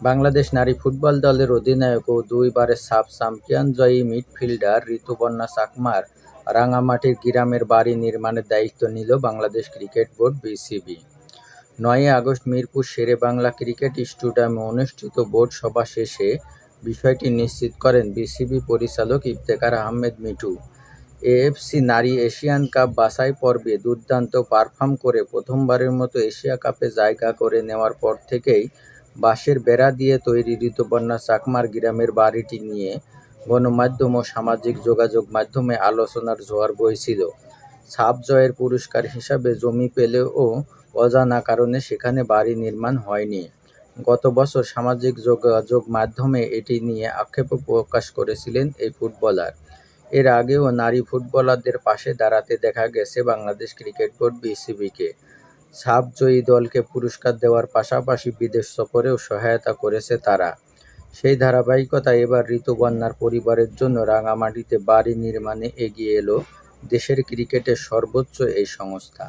বাংলাদেশ নারী ফুটবল দলের অধিনায়ক ও দুইবারের সাব চ্যাম্পিয়নজয়ী মিডফিল্ডার ঋতুপর্ণা চাকমার রাঙামাটির গ্রামের বাড়ি নির্মাণের দায়িত্ব নিল বাংলাদেশ ক্রিকেট বোর্ড বিসিবি। নয়ই আগস্ট মিরপুর শেরে বাংলা ক্রিকেট স্টেডিয়ামে অনুষ্ঠিত বোর্ড সভা শেষে বিষয়টি নিশ্চিত করেন বিসিবি পরিচালক ইফতেখার আহমেদ মিঠু। এএফসি নারী এশিয়ান কাপ বাছাই পর্বে দুর্দান্ত পারফর্ম করে প্রথমবারের মতো এশিয়া কাপে জায়গা করে নেওয়ার পর থেকেই বাঁশের বেড়া দিয়ে তৈরি ঋতুপর্ণা চাকমার গ্রামের বাড়িটি নিয়ে গণমাধ্যম ও সামাজিক যোগাযোগ মাধ্যমে আলোচনার জোয়ার বইছিল। সাব জয়ের পুরস্কার হিসাবে জমি পেলেও অজানা কারণে সেখানে বাড়ি নির্মাণ হয়নি। গত বছর সামাজিক যোগাযোগ মাধ্যমে এটি নিয়ে আক্ষেপ প্রকাশ করেছিলেন এই ফুটবলার। এর আগেও নারী ফুটবলারদের পাশে দাঁড়াতে দেখা গেছে বাংলাদেশ ক্রিকেট বোর্ড বিসিবিকে। সাব জয়ী দলকে পুরস্কার দেওয়ার পাশাপাশি বিদেশ সফরেও সহায়তা করেছে তারা। সেই ধারাবাহিকতা এবার ঋতুবন্যার পরিবারের জন্য রাঙামাটিতে বাড়ি নির্মাণে এগিয়ে এলো দেশের ক্রিকেটের সর্বোচ্চ এই সংস্থা।